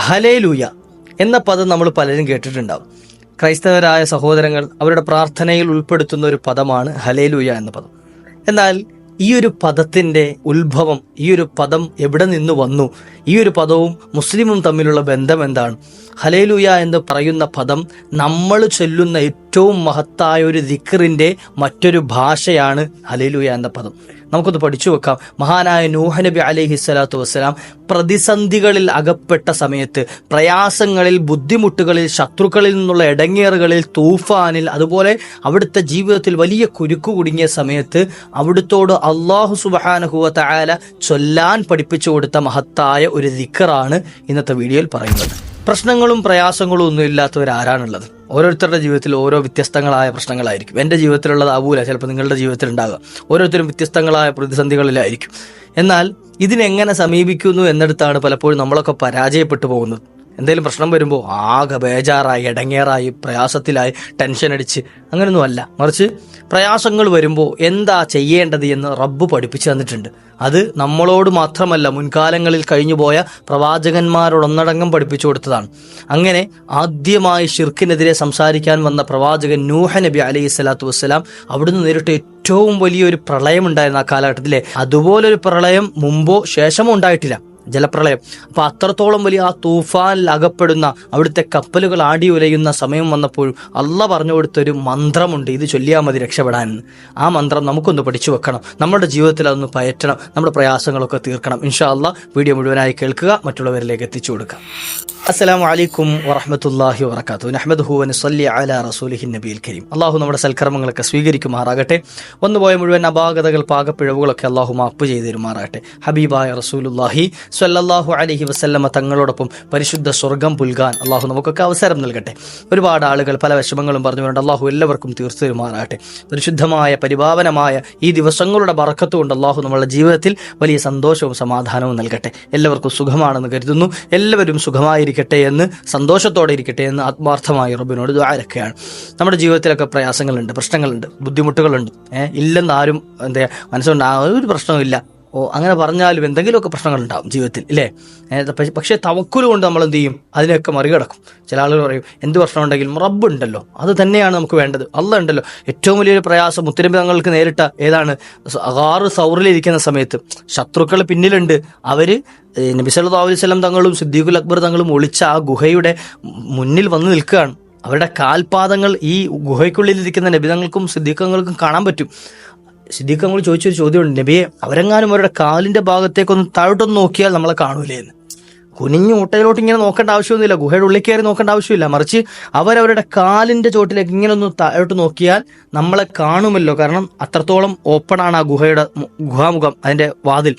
Hallelujah എന്ന പദം നമ്മൾ പലരും കേട്ടിട്ടുണ്ടാവും. ക്രൈസ്തവരായ സഹോദരങ്ങൾ അവരുടെ പ്രാർത്ഥനയിൽ ഉൾപ്പെടുത്തുന്ന ഒരു പദമാണ് ഹലേലൂയ എന്ന പദം. എന്നാൽ ഈ ഒരു പദത്തിന്റെ ഉത്ഭവം ഈ ഒരു പദം എവിടെ നിന്ന് വന്നു ഈ ഒരു പദവും മുസ്ലിമും തമ്മിലുള്ള ബന്ധം എന്താണ്? ഹലേലൂയ എന്ന് പറയുന്ന പദം നമ്മൾ ചൊല്ലുന്ന ഏറ്റവും മഹത്തായ ഒരു ദിക്റിന്റെ മറ്റൊരു ഭാഷയാണ് ഹലേലൂയ എന്ന പദം. നമുക്കൊന്ന് പഠിച്ചു വെക്കാം. മഹാനായ നൂഹ നബി അലൈഹി സ്വലാത്തു വസ്സലാം പ്രതിസന്ധികളിൽ അകപ്പെട്ട സമയത്ത് പ്രയാസങ്ങളിൽ ബുദ്ധിമുട്ടുകളിൽ ശത്രുക്കളിൽ നിന്നുള്ള ഇടങ്ങേറുകളിൽ തൂഫാനിൽ അതുപോലെ അവിടുത്തെ ജീവിതത്തിൽ വലിയ കുരുക്കു കുടുങ്ങിയ സമയത്ത് അവിടുത്തോട് അള്ളാഹു സുബാനഹുവ തആല ചൊല്ലാൻ പഠിപ്പിച്ചു കൊടുത്ത മഹത്തായ ഒരു ദിക്കറാണ് ഇന്നത്തെ വീഡിയോയിൽ പറയുന്നത്. പ്രശ്നങ്ങളും പ്രയാസങ്ങളും ഒന്നും ഇല്ലാത്തവർ ആരാണുള്ളത് ഓരോരുത്തരുടെ ജീവിതത്തിൽ ഓരോ വ്യത്യസ്തങ്ങളായ പ്രശ്നങ്ങളായിരിക്കും. എന്റെ ജീവിതത്തിലുള്ളതാവൂല ചിലപ്പോൾ നിങ്ങളുടെ ജീവിതത്തിൽ ഉണ്ടാകുക ഓരോരുത്തരും വ്യത്യസ്തങ്ങളായ പ്രതിസന്ധികളിലായിരിക്കും. എന്നാൽ ഇതിനെങ്ങനെ സമീപിക്കുന്നു എന്നിടത്താണ് പലപ്പോഴും നമ്മളൊക്കെ പരാജയപ്പെട്ടു പോകുന്നത്. എന്തെങ്കിലും പ്രശ്നം വരുമ്പോൾ ആകെ ബേജാറായി ഇടങ്ങേറായി പ്രയാസത്തിലായി ടെൻഷൻ അടിച്ച് അങ്ങനെയൊന്നും അല്ല. മറിച്ച് പ്രയാസങ്ങൾ വരുമ്പോൾ എന്താ ചെയ്യേണ്ടത് എന്ന് റബ്ബ് പഠിപ്പിച്ചു തന്നിട്ടുണ്ട്. അത് നമ്മളോട് മാത്രമല്ല മുൻകാലങ്ങളിൽ കഴിഞ്ഞുപോയ പ്രവാചകന്മാരോടൊന്നടങ്കം പഠിപ്പിച്ചു കൊടുത്തതാണ്. അങ്ങനെ ആദ്യമായി ഷിർക്കിനെതിരെ സംസാരിക്കാൻ വന്ന പ്രവാചകൻ നൂഹ നബി അലൈഹി സ്വലാത്തു വസ്സലാം അവിടുന്ന് നേരിട്ട് ഏറ്റവും വലിയൊരു പ്രളയം ഉണ്ടായിരുന്ന ആ കാലഘട്ടത്തിലെ. അതുപോലൊരു പ്രളയം മുമ്പോ ശേഷമോ ഉണ്ടായിട്ടില്ല. ജലപ്രളയം. അപ്പൊ അത്രത്തോളം വലിയ ആ തൂഫാനിൽ അകപ്പെടുന്ന അവിടുത്തെ കപ്പലുകൾ ആടി ഉലയുന്ന സമയം വന്നപ്പോഴും അല്ല പറഞ്ഞു കൊടുത്തൊരു മന്ത്രമുണ്ട്. ഇത് ചൊല്ലിയാൽ മതി രക്ഷപ്പെടാൻ. ആ മന്ത്രം നമുക്കൊന്ന് പഠിച്ചു വെക്കണം. നമ്മുടെ ജീവിതത്തിൽ അതൊന്ന് പയറ്റണം. നമ്മുടെ പ്രയാസങ്ങളൊക്കെ തീർക്കണം. ഇൻഷാ അല്ല വീഡിയോ മുഴുവനായി കേൾക്കുക. മറ്റുള്ളവരിലേക്ക് എത്തിച്ചു കൊടുക്കുക. അസ്സലാമു അലൈക്കും വറഹമത്തല്ലാഹി വബർക്കാത്തു നഹ്മദുഹു സല്ലി അലാ റസൂലിഹി അൽ കരീം. അള്ളാഹു നമ്മുടെ സൽക്കർമ്മങ്ങളൊക്കെ സ്വീകരിക്കുമാറാകട്ടെ. വന്നുപോയ മുഴുവൻ അപാകതകൾ പാകപ്പിഴവുകളൊക്കെ അള്ളാഹു മാപ്പ് ചെയ്തു തരുമാറാകട്ടെ ഹബീബായ റസൂലുല്ലാഹി സ്വല്ലല്ലാഹു അലഹി വസല്ലമ തങ്ങളോടൊപ്പം പരിശുദ്ധ സ്വർഗം പുൽകാൻ അള്ളാഹു നമുക്കൊക്കെ അവസരം നൽകട്ടെ. ഒരുപാട് ആളുകൾ പല വിഷമങ്ങളും പറഞ്ഞുകൊണ്ട് അള്ളാഹു എല്ലാവർക്കും തീർത്തു പരിശുദ്ധമായ പരിപാവനമായ ഈ ദിവസങ്ങളുടെ കൊണ്ട് അള്ളാഹു നമ്മളുടെ ജീവിതത്തിൽ വലിയ സന്തോഷവും സമാധാനവും നൽകട്ടെ. എല്ലാവർക്കും സുഖമാണെന്ന് കരുതുന്നു. എല്ലാവരും സുഖമായിരിക്കട്ടെ എന്ന് സന്തോഷത്തോടെ ഇരിക്കട്ടെ എന്ന് ആത്മാർത്ഥമായി റബ്ബിനോട് ആരൊക്കെയാണ് നമ്മുടെ ജീവിതത്തിലൊക്കെ പ്രയാസങ്ങളുണ്ട് പ്രശ്നങ്ങളുണ്ട് ബുദ്ധിമുട്ടുകളുണ്ട്. ഏഹ് ഇല്ലെന്ന് ആരും എന്താ മനസ്സുകൊണ്ട് ഒരു പ്രശ്നവുമില്ല. ഓ അങ്ങനെ പറഞ്ഞാലും എന്തെങ്കിലുമൊക്കെ പ്രശ്നങ്ങളുണ്ടാവും ജീവിതത്തിൽ ഇല്ലേ? പക്ഷെ- തവക്കുൽ കൊണ്ട് നമ്മൾ എന്ത് ചെയ്യും? അതിനെയൊക്കെ മറികടക്കും. ചില ആളുകൾ പറയും എന്ത് പ്രശ്നം ഉണ്ടെങ്കിലും റബ്ബ് ഉണ്ടല്ലോ അത് തന്നെയാണ് നമുക്ക് വേണ്ടത് അല്ല ഉണ്ടല്ലോ. ഏറ്റവും വലിയൊരു പ്രയാസം മുത്തരമ്പി നേരിട്ട ഏതാണ്? ആറ് സൗറിലിരിക്കുന്ന സമയത്ത്. ശത്രുക്കൾ പിന്നിലുണ്ട്. അവർ അലൈഹി വസല്ലം തങ്ങളും സിദ്ദീഖുൽ അക്ബർ തങ്ങളും ഒളിച്ച ആ ഗുഹയുടെ മുന്നിൽ വന്ന് നിൽക്കുകയാണ്. അവരുടെ കാൽപാദങ്ങൾ ഈ ഗുഹയ്ക്കുള്ളിൽ ഗുഹയ്ക്കുള്ളിലിരിക്കുന്ന നബിതങ്ങൾക്കും സിദ്ദീഖങ്ങൾക്കും കാണാൻ പറ്റും. സിദ്ദീഖ് നമ്മൾ ചോദിച്ചൊരു ചോദ്യമുണ്ട് നബിയെ അവരെങ്ങാനും അവരുടെ കാലിന്റെ ഭാഗത്തേക്കൊന്ന് താഴോട്ടൊന്ന് നോക്കിയാൽ നമ്മളെ കാണൂലേ എന്ന്? കുനിഞ്ഞു മുട്ടയിലോട്ട് ഇങ്ങനെ നോക്കേണ്ട ആവശ്യമൊന്നുമില്ല ഗുഹയുടെ ഉള്ളിൽ കയറി നോക്കേണ്ട ആവശ്യമില്ല. മറിച്ച് അവരവരുടെ കാലിന്റെ ചോട്ടിലേക്ക് ഇങ്ങനെ ഒന്ന് താഴോട്ട് നോക്കിയാൽ നമ്മളെ കാണുമല്ലോ. കാരണം അത്രത്തോളം ഓപ്പൺ ആണ് ആ ഗുഹയുടെ ഗുഹാമുഖം അതിന്റെ വാതിൽ.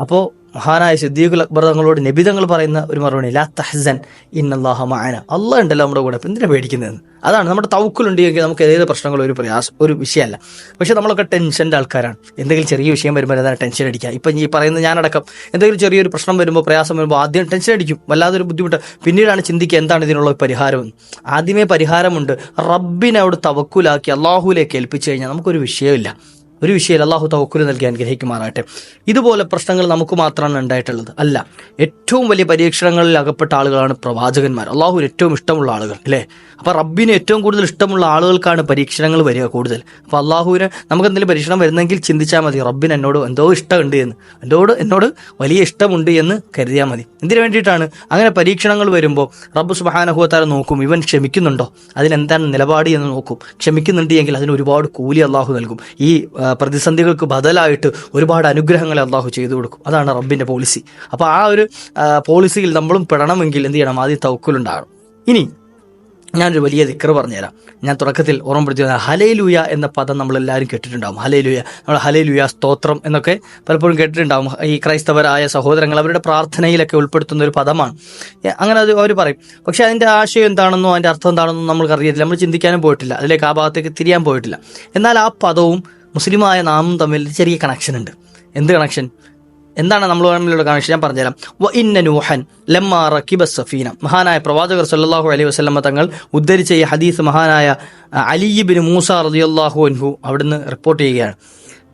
അപ്പോൾ മഹാനായ സിദ്ദീഖുൽ അക്ബർ തങ്ങളോട് നബി തങ്ങൾ പറയുന്ന ഒരു മറുപടി ലാ തഹ്സൻ ഇന്നല്ലാഹ മഅന. അള്ളാഹ് ഉണ്ടല്ലോ നമ്മുടെ കൂടെ എന്തിനാ പേടിക്കുന്നതെന്ന്? അതാണ് നമ്മുടെ തവക്കുലുണ്ടെങ്കിൽ നമുക്ക് ഏത് പ്രശ്നങ്ങളും ഒരു പ്രയാസം ഒരു വിഷയമല്ല. പക്ഷെ നമ്മളൊക്കെ ടെൻഷന്റെ ആൾക്കാരാണ്. എന്തെങ്കിലും ചെറിയ വിഷയം വരുമ്പോൾ എന്താണ് ടെൻഷൻ അടിക്കുക? ഇപ്പം ഈ പറയുന്ന ഞാനടക്കം എന്തെങ്കിലും ചെറിയൊരു പ്രശ്നം വരുമ്പോൾ പ്രയാസം വരുമ്പോൾ ആദ്യം ടെൻഷൻ അടിക്കും. വല്ലാതൊരു ബുദ്ധിമുട്ട്. പിന്നീടാണ് ചിന്തിക്കുക എന്താണ് ഇതിനുള്ള പരിഹാരം ആദ്യമേ പരിഹാരമുണ്ട്. റബ്ബിനെ അവിടെ തവക്കുലാക്കി അള്ളാഹുലേക്ക് ഏൽപ്പിച്ചു കഴിഞ്ഞാൽ നമുക്കൊരു വിഷയമില്ല ഒരു വിഷയം അള്ളാഹു തവക്കുൽ നൽകി അനുഗ്രഹിക്കുമാറാട്ടെ ഇതുപോലെ പ്രശ്നങ്ങൾ നമുക്ക് മാത്രമാണ് ഉണ്ടായിട്ടുള്ളത്. അല്ല ഏറ്റവും വലിയ പരീക്ഷണങ്ങളിൽ അകപ്പെട്ട ആളുകളാണ് പ്രവാചകന്മാർ. അള്ളാഹുവിന് ഏറ്റവും ഇഷ്ടമുള്ള ആളുകൾ അല്ലേ? അപ്പോൾ റബ്ബിന് ഏറ്റവും കൂടുതൽ ഇഷ്ടമുള്ള ആളുകൾക്കാണ് പരീക്ഷണങ്ങൾ വരിക കൂടുതൽ. അപ്പോൾ അള്ളാഹുവിന് നമുക്ക് എന്തെങ്കിലും പരീക്ഷണം വരുന്നെങ്കിൽ ചിന്തിച്ചാൽ മതി. റബ്ബിന് എന്നോട് എന്തോ ഇഷ്ടമുണ്ട് എന്ന്. എന്നോട് എന്നോട് വലിയ ഇഷ്ടമുണ്ട് എന്ന് കരുതിയാൽ മതി. എന്തിനു വേണ്ടിയിട്ടാണ്? അങ്ങനെ പരീക്ഷണങ്ങൾ വരുമ്പോൾ റബ്ബ് സുബാനഹുത്താല നോക്കും ഇവൻ ക്ഷമിക്കുന്നുണ്ടോ? അതിനെന്താണ് നിലപാട് എന്ന് നോക്കും. ക്ഷമിക്കുന്നുണ്ട് എങ്കിൽ അതിന് ഒരുപാട് കൂലി അള്ളാഹു നൽകും. ഈ പ്രതിസന്ധികൾക്ക് ബദലായിട്ട് ഒരുപാട് അനുഗ്രഹങ്ങൾ അള്ളാഹു ചെയ്തു കൊടുക്കും. അതാണ് റബ്ബിന്റെ പോളിസി അപ്പോൾ ആ ഒരു പോളിസിയിൽ നമ്മളും പെടണമെങ്കിൽ എന്ത് ചെയ്യണം? ആദ്യം തവക്കുലുണ്ടാകണം ഇനി ഞാനൊരു വലിയ ദിക്കർ പറഞ്ഞുതരാം. ഞാൻ തുടക്കത്തിൽ ഓർമ്മപ്പെടുത്തി ഹലേലൂയ എന്ന പദം നമ്മളെല്ലാവരും കേട്ടിട്ടുണ്ടാകും ഹലേലൂയ നമ്മൾ ഹലേലൂയ സ്തോത്രം എന്നൊക്കെ പലപ്പോഴും കേട്ടിട്ടുണ്ടാവും. ഈ ക്രൈസ്തവരായ സഹോദരങ്ങൾ അവരുടെ പ്രാർത്ഥനയിലൊക്കെ ഉൾപ്പെടുത്തുന്ന ഒരു പദമാണ്. അങ്ങനെ അത് അവർ പറയും. പക്ഷേ അതിന്റെ ആശയം എന്താണെന്നോ അതിന്റെ അർത്ഥം എന്താണെന്നോ നമ്മൾക്ക് അറിയത്തില്ല നമ്മൾ ചിന്തിക്കാനും പോയിട്ടില്ല. അതിലേക്ക് ആ ഭാഗത്തേക്ക് തിരിയാൻ പോയിട്ടില്ല. എന്നാൽ ആ പദവും മുസ്ലിമായ നാമും തമ്മിൽ ചെറിയ കണക്ഷൻ ഉണ്ട്. എന്ത് കണക്ഷൻ എന്താണ് നമ്മൾ തമ്മിലുള്ള കണക്ഷൻ ഞാൻ പറഞ്ഞുതരാം. വ ഇന്ന ലമ്മാ റക്കിബ സഫീന. മഹാനായ പ്രവാചകർ സല്ലാഹു അലൈഹി വസ്ലമ തങ്ങൾ ഉദ്ധരിച്ച ഈ ഹദീസ് മഹാനായ അലിബിൻ മൂസ റളിയല്ലാഹു അൻഹു അവിടുന്ന് റിപ്പോർട്ട് ചെയ്യുകയാണ്.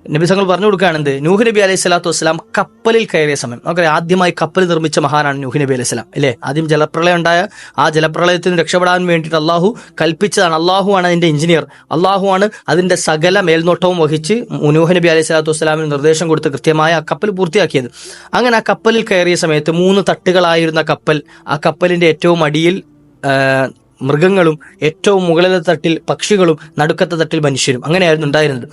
നബിസങ്ങൾ പറഞ്ഞു കൊടുക്കുകയാണ് എന്ത് നൂഹ് നബി അലൈഹി സ്വലാത്തു വസ്സലാം കപ്പലിൽ കയറിയ സമയം. നമുക്കറിയാം ആദ്യമായി കപ്പൽ നിർമ്മിച്ച മഹാനാണ് നൂഹ് നബി അലൈഹി സ്വലാം അല്ലേ? ആദ്യം ജലപ്രളയം ഉണ്ടായ ആ ജലപ്രളയത്തിന് രക്ഷപ്പെടാൻ വേണ്ടിയിട്ട് അള്ളാഹു കൽപ്പിച്ചതാണ്. അള്ളാഹു ആണ് അതിന്റെ എഞ്ചിനീയർ അള്ളാഹു ആണ് അതിന്റെ സകല മേൽനോട്ടവും വഹിച്ച് നൂഹ് നബി അലൈഹി സ്വലാത്തു വസ്സലാമിന് നിർദ്ദേശം കൊടുത്ത് കൃത്യമായ ആ കപ്പൽ പൂർത്തിയാക്കിയത്. അങ്ങനെ ആ കപ്പലിൽ കയറിയ സമയത്ത് മൂന്ന് തട്ടുകളായിരുന്ന കപ്പൽ ആ കപ്പലിന്റെ ഏറ്റവും അടിയിൽ മൃഗങ്ങളും ഏറ്റവും മുകളിലെ തട്ടിൽ പക്ഷികളും നടുക്കത്തെ തട്ടിൽ മനുഷ്യരും അങ്ങനെയായിരുന്നു ഉണ്ടായിരുന്നത്.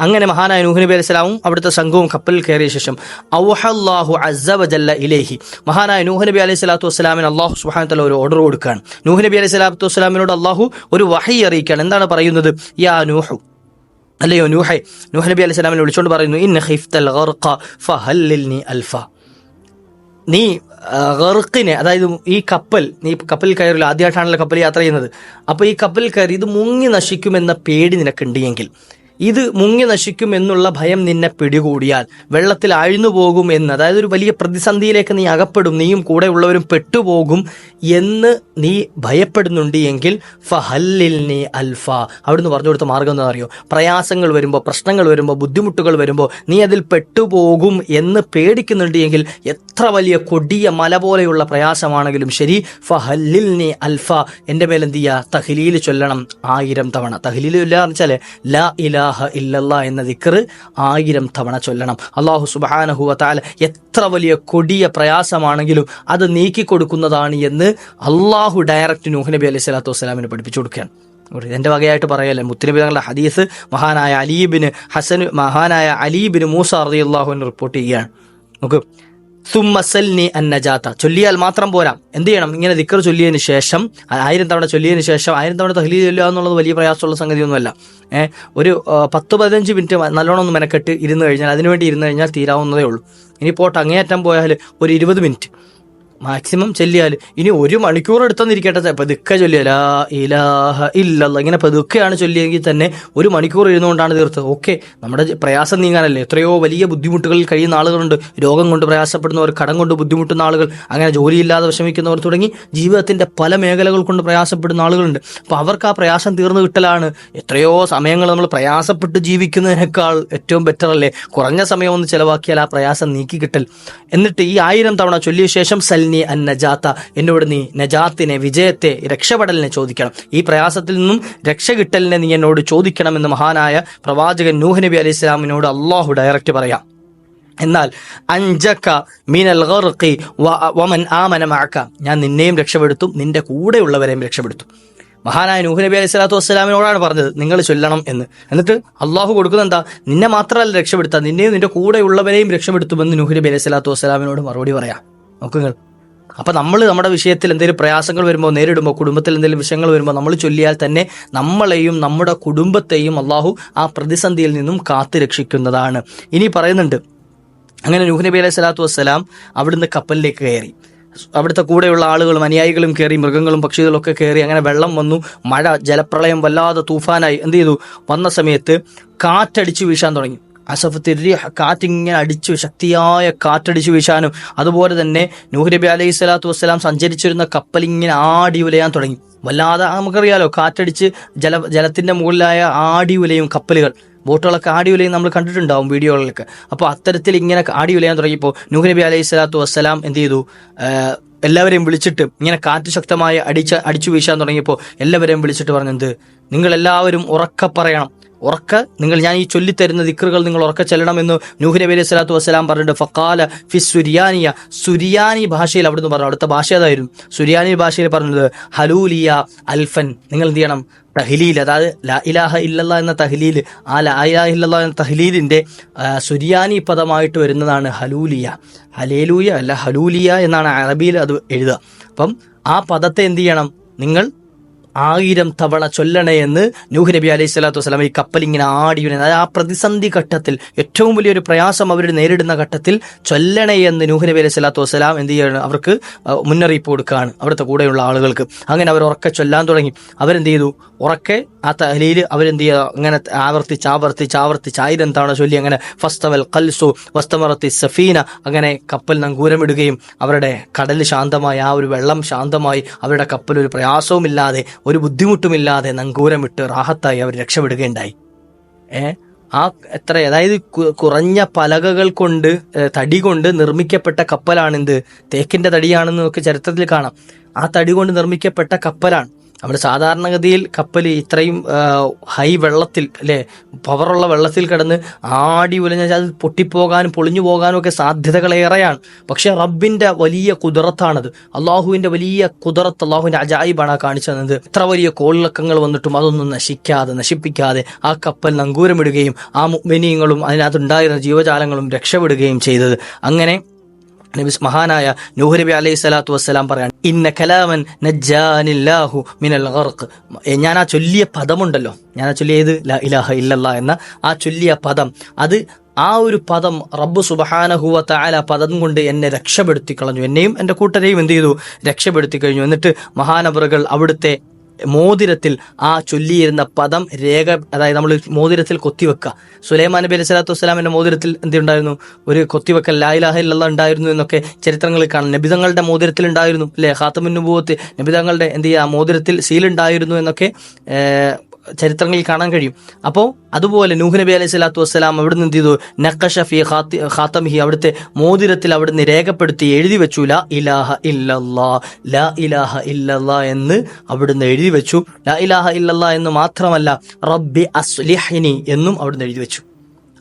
അങ്ങനെ മഹാനായ നൂഹ് നബി അലൈഹി സ്വലാമും അവിടുത്തെ സംഘവും കപ്പലിൽ കയറിയ ശേഷം ഔഹല്ലാഹു അസവജല്ല ഇലേഹി. മഹാനായ നൂഹ് നബി അലൈഹി സ്വലാത്തു വസ്സലാമിന് അള്ളാഹു സുഹാനത്തല ഒരു ഓർഡർ കൊടുക്കുകയാണ്. നൂഹ് നബി അലൈഹി സ്വലാത്തു വസ്സലാമിനോട് അള്ളാഹു ഒരു വഹി അറിയിക്കുകയാണ്. എന്താണ് പറയുന്നത്? യാ നൂഹു. അല്ലയോ നൂഹെ. നൂഹ് നബി അലൈഹി സ്വലാമിനെ വിളിച്ചുകൊണ്ട് പറയുന്നു ഇൻ ഹിഫ്തൽ അൽഫ. നീ ഗർക്കിനെ അതായത് ഈ കപ്പൽ നീ കപ്പൽ കയറില്ല ആദ്യമായിട്ടാണല്ലോ കപ്പൽ യാത്ര ചെയ്യുന്നത്. അപ്പോൾ ഈ കപ്പൽ കയറി ഇത് മുങ്ങി നശിക്കുമെന്ന പേടി നിനക്കുണ്ട് എങ്കിൽ ഇത് മുങ്ങി നശിക്കും എന്നുള്ള ഭയം നിന്നെ പിടികൂടിയാൽ. വെള്ളത്തിൽ ആഴ്ന്നു പോകും എന്ന്. അതായത് ഒരു വലിയ പ്രതിസന്ധിയിലേക്ക് നീ അകപ്പെടും. നീയും കൂടെ ഉള്ളവരും പെട്ടുപോകും എന്ന് നീ ഭയപ്പെടുന്നുണ്ട് എങ്കിൽ ഫഹല്ലിൽ നീ അൽഫ. അവിടുന്ന് പറഞ്ഞു കൊടുത്ത മാർഗം എന്താ അറിയോ? പ്രയാസങ്ങൾ വരുമ്പോൾ പ്രശ്നങ്ങൾ വരുമ്പോൾ ബുദ്ധിമുട്ടുകൾ വരുമ്പോൾ നീ അതിൽ പെട്ടുപോകും എന്ന് പേടിക്കുന്നുണ്ട് എങ്കിൽ എത്ര വലിയ കൊടിയ മല പോലെയുള്ള പ്രയാസമാണെങ്കിലും ശരി ഫഹല്ലിൽ നീ അൽഫ. എന്റെ മേലെന്ത് ചെയ്യുക? ചൊല്ലണം ആയിരം തവണ. തഹ്ലീൽ ഇല്ല എന്ന് വെച്ചാൽ ലാ ഇലാഹ ഇല്ലല്ല എന്ന ദിക്കർ ആയിരം തവണ ചൊല്ലണം. അള്ളാഹു സുബാനഹുവ താല എത്ര വലിയ കൊടിയ പ്രയാസമാണെങ്കിലും അത് നീക്കി കൊടുക്കുന്നതാണ് എന്ന് അള്ളാഹു ഡയറക്റ്റ് നൂഹ് നബി അലൈഹി സ്വലാത്തു വസ്സലാമിന് പഠിപ്പിച്ചു കൊടുക്കുകയാണ്. എന്റെ വകയായിട്ട് പറയല്ലേ മുത്തുനബി തങ്ങളുടെ ഹദീസ് മഹാനായ അലീബിന് ഹസൻ മഹാനായ അലീബിന് മൂസ അള്ളാഹുവിന് റിപ്പോർട്ട് ചെയ്യുകയാണ്. നമുക്ക് സുമ്മസൽനി അന്നജാത്ത ചൊല്ലിയാൽ മാത്രം പോരാ. എന്ത് ചെയ്യണം? ഇങ്ങനെ ദിക്കർ ചൊല്ലിയതിന് ശേഷം ആയിരം തവണ ചൊല്ലിയതിന് ശേഷം ആയിരം തവണ തഹ്ലീൽ ചൊല്ലുക എന്നുള്ളത് വലിയ പ്രയാസമുള്ള സംഗതിയൊന്നുമല്ല. ഏഹ് ഒരു പത്ത് പതിനഞ്ച് മിനിറ്റ് നല്ലോണം ഒന്ന് മെനക്കെട്ട് ഇരുന്ന് കഴിഞ്ഞാൽ അതിനുവേണ്ടി ഇരുന്ന് കഴിഞ്ഞാൽ തീരാവുന്നതേ ഉള്ളൂ. ഇനി പോട്ട് അങ്ങേയറ്റം പോയാൽ ഒരു ഇരുപത് മിനിറ്റ്. മാക്സിമം ചൊല്ലിയാൽ ഇനി ഒരു മണിക്കൂർ എടുത്തെന്നിരിക്കട്ടെ പതുക്കെ ചൊല്ലിയാൽ ലാ ഇലാഹ ഇല്ലല്ല. ഇങ്ങനെ പതുക്കെയാണ് ചൊല്ലിയെങ്കിൽ തന്നെ ഒരു മണിക്കൂർ ഇരുന്നുകൊണ്ടാണ് തീർത്തത്. ഓക്കെ നമ്മുടെ പ്രയാസം നീങ്ങാനല്ലേ? എത്രയോ വലിയ ബുദ്ധിമുട്ടുകളിൽ കഴിയുന്ന ആളുകളുണ്ട്. രോഗം കൊണ്ട് പ്രയാസപ്പെടുന്നവർ കടം കൊണ്ട് ബുദ്ധിമുട്ടുന്ന ആളുകൾ അങ്ങനെ ജോലിയില്ലാതെ വിഷമിക്കുന്നവർ തുടങ്ങി ജീവിതത്തിന്റെ പല മേഖലകൾ കൊണ്ട് പ്രയാസപ്പെടുന്ന ആളുകളുണ്ട്. അപ്പോൾ അവർക്ക് ആ പ്രയാസം തീർന്നു കിട്ടലാണ്. എത്രയോ സമയങ്ങൾ നമ്മൾ പ്രയാസപ്പെട്ട് ജീവിക്കുന്നതിനേക്കാൾ ഏറ്റവും ബെറ്റർ അല്ലേ? കുറഞ്ഞ സമയം ഒന്ന് ചിലവാക്കിയാൽ ആ പ്രയാസം നീക്കി കിട്ടൽ. എന്നിട്ട് ഈ ആയിരം തവണ ചൊല്ലിയ ശേഷം സൽനി അൻ നജാത്ത എന്നോട് നീ നജാത്തിനെ വിജയത്തെ രക്ഷപ്പെടലിനെ ചോദിക്കണം. ഈ പ്രയാസത്തിൽ നിന്നും രക്ഷ കിട്ടലിനെ നീ എന്നോട് ചോദിക്കണമെന്ന് മഹാനായ പ്രവാചകൻ നൂഹ് നബി അലൈഹി ഇസ്ലാമിനോട് അള്ളാഹു ഡയറക്റ്റ് പറയാം. എന്നാൽ അഞ്ചക്ക മീനൽ ഗർഖി വമൻ ആമന മഅക. ഞാൻ നിന്നെയും രക്ഷപ്പെടുത്തും നിന്റെ കൂടെയുള്ളവരെയും രക്ഷപ്പെടുത്തും. മഹാനായ നൂഹ് നബി അലൈഹി സ്വലാത്തു വസ്സലാമിനോടാണ് പറഞ്ഞത് നിങ്ങൾ ചൊല്ലണം എന്ന്. എന്നിട്ട് അള്ളാഹു കൊടുക്കുന്ന എന്താ? നിന്നെ മാത്രമല്ല രക്ഷപ്പെടുത്താം നിന്നെയും നിന്റെ കൂടെയുള്ളവരെയും രക്ഷപ്പെടുത്തുമെന്ന് നൂഹ് നബി അലൈഹി സ്വലാത്തു വസ്സലാമിനോട് മറുപടി പറയാം. നോക്കുങ്ങൾ അപ്പൊ നമ്മൾ നമ്മുടെ വിഷയത്തിൽ എന്തെങ്കിലും പ്രയാസങ്ങൾ വരുമ്പോൾ നേരിടുമ്പോൾ കുടുംബത്തിൽ എന്തെങ്കിലും വിഷയങ്ങൾ വരുമ്പോൾ നമ്മൾ ചൊല്ലിയാൽ തന്നെ നമ്മളെയും നമ്മുടെ കുടുംബത്തെയും അള്ളാഹു ആ പ്രതിസന്ധിയിൽ നിന്നും കാത്തു രക്ഷിക്കുന്നതാണ്. ഇനി പറയുന്നുണ്ട് അങ്ങനെ നൂഹ് നബി അലൈഹി സ്വലാത്തു വസ്സലാം അവിടുന്ന് കപ്പലിലേക്ക് കയറി. അവിടുത്തെ കൂടെയുള്ള ആളുകളും അനുയായികളും കയറി മൃഗങ്ങളും പക്ഷികളൊക്കെ കയറി അങ്ങനെ വെള്ളം വന്നു മഴ ജലപ്രളയം വല്ലാതെ തൂഫാനായി എന്ത് ചെയ്തു? വന്ന സമയത്ത് കാറ്റടിച്ചു വീശാൻ തുടങ്ങി. അസഫത്തിരി കാറ്റിങ്ങനെ അടിച്ചു ശക്തിയായ കാറ്റടിച്ചു വീശാനും. അതുപോലെ തന്നെ നൂഹ് നബി അലൈഹി സ്വലാത്തു വസ്സലാം സഞ്ചരിച്ചിരുന്ന കപ്പൽ ഇങ്ങനെ ആടി ഉലയാൻ തുടങ്ങി. വല്ലാതെ നമുക്കറിയാലോ കാറ്റടിച്ച് ജല ജലത്തിന്റെ മുകളിലായ ആടി ഉലയും കപ്പലുകൾ. ബോട്ടുകളൊക്കെ ആടി ഉലയും നമ്മൾ കണ്ടിട്ടുണ്ടാവും വീഡിയോകളിലൊക്കെ. അപ്പോൾ അത്തരത്തിൽ ഇങ്ങനെ ആടി ഉലയാൻ തുടങ്ങിയപ്പോൾ നൂഹ് നബി അലൈഹി സ്വലാത്തു വസ്സലാം എന്ത് ചെയ്തു? എല്ലാവരെയും വിളിച്ചിട്ട് ഇങ്ങനെ കാറ്റ് ശക്തമായി അടിച്ച അടിച്ചു വീശാൻ തുടങ്ങിയപ്പോൾ എല്ലാവരെയും വിളിച്ചിട്ട് പറഞ്ഞത് നിങ്ങൾ എല്ലാവരും ഉറക്കെ പറയണം. ഉറക്ക നിങ്ങൾ ഞാൻ ഈ ചൊല്ലിത്തരുന്ന ദിക്റുകൾ നിങ്ങൾ ഉറക്ക ചെല്ലണമെന്ന് നൂഹ് നബി അലൈഹി സ്വലാത്തു വസ്സലാം പറഞ്ഞിട്ട് ഫക്കാല ഫി സുരിയാനിയ സുരിയാനി ഭാഷയിൽ അവിടുന്ന് പറഞ്ഞു. അവിടുത്തെ ഭാഷ ഏതായിരുന്നു? സുരിയാനി ഭാഷയിൽ പറഞ്ഞത് ഹലൂലിയ അൽഫൻ. നിങ്ങൾ എന്ത് ചെയ്യണം? തഹ്ലീൽ അതായത് ലാ ഇലാഹ ഇല്ലല്ലാ എന്ന തഹ്ലീൽ ആ ലാ ഇലാഹ ഇല്ല എന്ന തഹ്ലീലിന്റെ സുരിയാനി പദമായിട്ട് വരുന്നതാണ് ഹലൂലിയ. ഹലേലൂയ അല്ല ഹലൂലിയ എന്നാണ് അറബിയിൽ അത് എഴുതുക. അപ്പം ആ പദത്തെ എന്ത് ചെയ്യണം? നിങ്ങൾ ആയിരം തവണ ചൊല്ലണേ എന്ന് നൂഹ് നബി അലൈഹി സ്വലാത്തു വസ്സലാം ഈ കപ്പലിങ്ങനെ ആടി അതായത് ആ പ്രതിസന്ധി ഘട്ടത്തിൽ ഏറ്റവും വലിയൊരു പ്രയാസം അവർ നേരിടുന്ന ഘട്ടത്തിൽ ചൊല്ലണേ എന്ന് നൂഹ് നബി അലൈഹി സ്വലാത്തു വസ്സലാം എന്ത് ചെയ്യണം? അവർക്ക് മുന്നറിയിപ്പ് കൊടുക്കുകയാണ് അവിടുത്തെ കൂടെയുള്ള ആളുകൾക്ക്. അങ്ങനെ അവർ ഉറക്കെ ചൊല്ലാൻ തുടങ്ങി. അവരെന്ത് ചെയ്തു? ഉറക്കെ ആ തഹലീൽ അവരെന്ത് ചെയ്യുക അങ്ങനെ ആവർത്തിച്ച് ആവർത്തിച്ച് ആവർത്തിച്ച് ആയിരം തവണ ചൊല്ലി അങ്ങനെ ഫസ്തവൽ കൽസു വസ്തമറത്തി സഫീന അങ്ങനെ കപ്പൽ നങ്കൂരമിടുകയും അവരുടെ കടൽ ശാന്തമായി ആ ഒരു വെള്ളം ശാന്തമായി അവരുടെ കപ്പൽ ഒരു പ്രയാസവുമില്ലാതെ ഒരു ബുദ്ധിമുട്ടുമില്ലാതെ നങ്കൂരമിട്ട് റാഹത്തായി അവർ രക്ഷപ്പെടുകയുണ്ടായി. ഏ? ആ എത്ര അതായത് കുറഞ്ഞ പലകകൾ കൊണ്ട് തടി കൊണ്ട് നിർമ്മിക്കപ്പെട്ട കപ്പലാണിത് തേക്കിന്റെ തടിയാണെന്ന് നമുക്ക് ചരിത്രത്തിൽ കാണാം. ആ തടി കൊണ്ട് നിർമ്മിക്കപ്പെട്ട കപ്പലാണ്. നമ്മൾ സാധാരണഗതിയിൽ കപ്പൽ ഇത്രയും ഹൈ വെള്ളത്തിൽ അല്ലെ പവറുള്ള വെള്ളത്തിൽ കിടന്ന് ആടി ഉലഞ്ഞ അത് പൊട്ടിപ്പോകാനും പൊളിഞ്ഞു പോകാനും ഒക്കെ സാധ്യതകളേറെയാണ് പക്ഷെ റബ്ബിന്റെ വലിയ കുതിറത്താണത് അള്ളാഹുവിന്റെ വലിയ കുതിറത്ത് അള്ളാഹുവിന്റെ അജായിബാണ് കാണിച്ചു തന്നത്. ഇത്ര വലിയ കോളിളക്കങ്ങൾ വന്നിട്ടും അതൊന്നും നശിക്കാതെ നശിപ്പിക്കാതെ ആ കപ്പൽ നങ്കൂരമിടുകയും ആ മുഗ്മിനീങ്ങളും അതിനകത്തുണ്ടായിരുന്ന ജീവജാലങ്ങളും രക്ഷപ്പെടുകയും ചെയ്തത്. അങ്ങനെ നബി മഹാനായ നൂഹ് നബി അലൈഹി സ്വലാത്തു വസ്സലാം പറയാണ് ഇന്ന കലാമൻ നജ്ജാനില്ലാഹു മിനൽ ഗർഖ്. ഞാൻ ആ ചൊല്ലിയ പദമുണ്ടല്ലോ. ഞാൻ ആ ചൊല്ലിയത് ലാ ഇലാഹ ഇല്ലല്ലാ എന്ന ആ ചൊല്ലിയ പദം. അത് ആ ഒരു പദം റബ്ബ് സുബഹാനഹുവ താല പദം കൊണ്ട് എന്നെ രക്ഷപ്പെടുത്തി കളഞ്ഞു എന്നെയും എന്റെ കൂട്ടരെയും എന്ത് ചെയ്തു? രക്ഷപ്പെടുത്തി കഴിഞ്ഞു എന്നിട്ട് മഹാനവറുകൾ അവിടുത്തെ മോതിരത്തിൽ ആ ചൊല്ലിയിരുന്ന പദം രേഖ അതായത് നമ്മൾ മോതിരത്തിൽ കൊത്തിവെക്കുക. സുലൈമാൻ നബി അലൈഹി സ്വലാത്തു വസ്സലാമിന്റെ മോതിരത്തിൽ എന്തുണ്ടായിരുന്നു? ഒരു കൊത്തിവെക്കൽ ലായിലാഹ ഇല്ലല്ലാ ഉണ്ടായിരുന്നു എന്നൊക്കെ ചരിത്രങ്ങളിൽ കാണാം. നബിതങ്ങളുടെ മോതിരത്തിൽ ഉണ്ടായിരുന്നു അല്ലെ? ഹാത്തമുന്നുഭൂവത്ത് നബിതങ്ങളുടെ എന്ത് ചെയ്യുക? മോതിരത്തിൽ സീൽ ഉണ്ടായിരുന്നു എന്നൊക്കെ ചരിത്രങ്ങളിൽ കാണാൻ കഴിയും. അപ്പോൾ അതുപോലെ നൂഹ് നബി അലൈഹി സ്വലാത്തു വസ്സലാം അവിടുന്ന് എന്ത് ചെയ്തു? നഖഷ ഫി അവിടുത്തെ മോതിരത്തിൽ അവിടുന്ന് രേഖപ്പെടുത്തി എഴുതി വെച്ചു ലാ ഇലാഹ ഇല്ലല്ലാ ലാ ഇലാഹ ഇല്ലല്ലാ എന്ന് അവിടുന്ന് എഴുതി വെച്ചു. ലാ ഇലാഹ ഇല്ലല്ലാ എന്ന് മാത്രമല്ല റബ്ബി അസ്ലിഹിനി എന്നും അവിടുന്ന് എഴുതി വെച്ചു.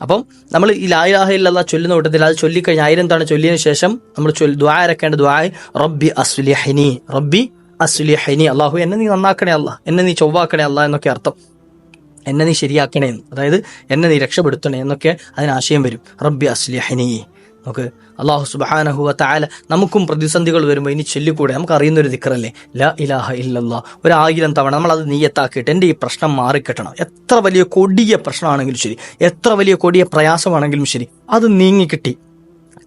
അപ്പം നമ്മൾ ഈ ലാ ഇലാഹ ഇല്ലല്ലാ ചൊല്ലുന്ന കൂട്ടത്തിൽ അത് ചൊല്ലിക്കഴിഞ്ഞാൽ ആയിരം തവണ ചൊല്ലിയതിനു ശേഷം നമ്മൾ ദ്വാരക്കേണ്ട ദ്വായ ദ്വാ റബ്ബി അസ്ലിഹിനി റബ്ബി അസ്ലിഹിനി അള്ളാഹു എന്നെ നീ നന്നാക്കണേ അല്ല എന്നെ നീ ചൊവ്വാക്കണേ അല്ല എന്നൊക്കെ അർത്ഥം. എന്നെ നീ ശരിയാക്കണേ എന്ന് അതായത് എന്നെ നീ രക്ഷപ്പെടുത്തണേ എന്നൊക്കെ അതിനാശയം വരും. റബ്ബി അസ്ലിഹിനി. നമുക്ക് അള്ളാഹു സുബാനഹുവ താല നമുക്കും പ്രതിസന്ധികൾ വരുമ്പോൾ ഇനി ചൊല്ലിക്കൂടെ? നമുക്ക് അറിയുന്ന ഒരു ദിക്കറല്ലേ ല ഇലാഹ ഇല്ലല്ലാ. ഒരു ആയിരം തവണ നമ്മളത് നീയത്താക്കിയിട്ട് എന്റെ ഈ പ്രശ്നം മാറിക്കിട്ടണം. എത്ര വലിയ കൊടിയ പ്രശ്നമാണെങ്കിലും ശരി എത്ര വലിയ കൊടിയ പ്രയാസമാണെങ്കിലും ശരി അത് നീങ്ങിക്കിട്ടി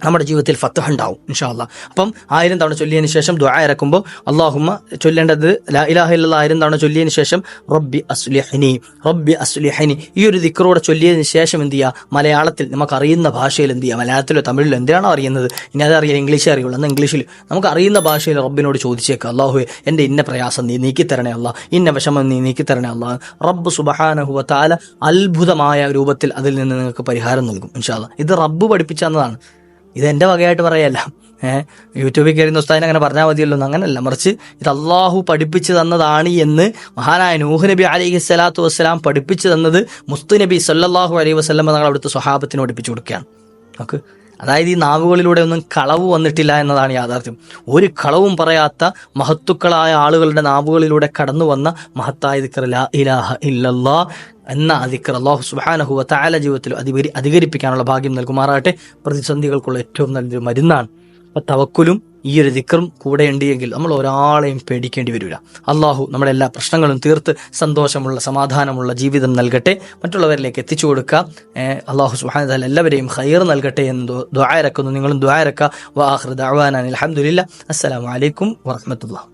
നമ്മുടെ ജീവിതത്തിൽ ഫത്തഹ ഉണ്ടാവും ഇൻഷാല്ല അപ്പം ആയിരം തവണ ചൊല്ലിയതിന് ശേഷം ദ്വാ ഇറക്കുമ്പോൾ അള്ളാഹുമ്മ ചൊല്ലേണ്ടത് ലാ ഇലാഹ ഇല്ലല്ലാ ആയിരം തവണ ചൊല്ലിയതിന് ശേഷം റബ്ബി അസുലിഹനി റബ്ബി അസുലിഹനി. ഈ ഒരു ദിക്കറോടെ ചൊല്ലിയതിന് ശേഷം എന്ത് ചെയ്യുക മലയാളത്തിൽ നമുക്ക് അറിയുന്ന ഭാഷയിൽ എന്ത് ചെയ്യുക മലയാളത്തിലോ തമിഴിലോ എന്തിനാണോ അറിയുന്നത്? ഇനി അത് അതറിയാം ഇംഗ്ലീഷേ അറിയുള്ളൂ. എന്നാൽ ഇംഗ്ലീഷിൽ നമുക്ക് അറിയുന്ന ഭാഷയിൽ റബ്ബിനോട് ചോദിച്ചേക്കുക അള്ളാഹു എന്റെ ഇന്ന പ്രയാസം നീ നീക്കി തരണേ അല്ല ഇന്ന വിഷമം നീ നീക്കിത്തരണേ അല്ല. റബ്ബ് സുബഹാനഹുവ താല അത്ഭുതമായ രൂപത്തിൽ അതിൽ നിന്ന് നിങ്ങൾക്ക് പരിഹാരം നൽകും ഇൻഷാല്ല ഇത് റബ്ബ് പഠിപ്പിച്ചു തന്നതാണ് ഇത് എന്റെ വകയായിട്ട് പറയല്ല. ഏഹ് യൂട്യൂബിൽ കയറി ഉസ്താദിനെ അങ്ങനെ പറഞ്ഞാൽ മതിയല്ലോ എന്ന് അങ്ങനല്ല. മറിച്ച് ഇത് അള്ളാഹു പഠിപ്പിച്ചു തന്നതാണ് എന്ന് മഹാനായ നൂഹ് നബി അലൈഹി സ്വലാത്തു വസ്സലാം പഠിപ്പിച്ചു തന്നത് മുസ്തു നബി സല്ലാഹു അലൈഹി വസ്ലം തങ്ങൾ അവിടുത്തെ സ്വഹാബത്തിന് പഠിപ്പിച്ചു കൊടുക്കുകയാണ്. നമുക്ക് അതായത് ഈ നാവുകളിലൂടെ ഒന്നും കളവ് വന്നിട്ടില്ല എന്നതാണ് യാഥാർത്ഥ്യം. ഒരു കളവും പറയാത്ത മഹത്തുക്കളായ ആളുകളുടെ നാവുകളിലൂടെ കടന്നു വന്ന മഹത്തായ ലാ ഇലാഹ ഇല്ലല്ലാ എന്ന ദിക്ർ അള്ളാഹു സുബ്ഹാനഹു താല ജീവിതത്തിൽ അധികരി അധികരിപ്പിക്കാനുള്ള ഭാഗ്യം നൽകുമാറാകട്ടെ. പ്രതിസന്ധികൾക്കുള്ള ഏറ്റവും നല്ലൊരു മരുന്നാണ്. അപ്പൊ തവക്കുലും ഈ ഒരു ദിക്റും കൂടെ ഉണ്ട് എങ്കിൽ നമ്മൾ ഒരാളെയും പേടിക്കേണ്ടി വരില്ല അള്ളാഹു നമ്മുടെ എല്ലാ പ്രശ്നങ്ങളും തീർത്ത് സന്തോഷമുള്ള സമാധാനമുള്ള ജീവിതം നൽകട്ടെ. മറ്റുള്ളവരിലേക്ക് എത്തിച്ചു കൊടുക്കുക. അള്ളാഹു സുഹാന എല്ലാവരെയും ഹൈർ നൽകട്ടെ എന്ന് ദ്വായരക്കുന്നു നിങ്ങളും ദ്വായരക്ക വാഹൃദ് അവാനാൻ അലഹമുല്ല അസ്സലാമലൈക്കും വാഹമത്തുള്ള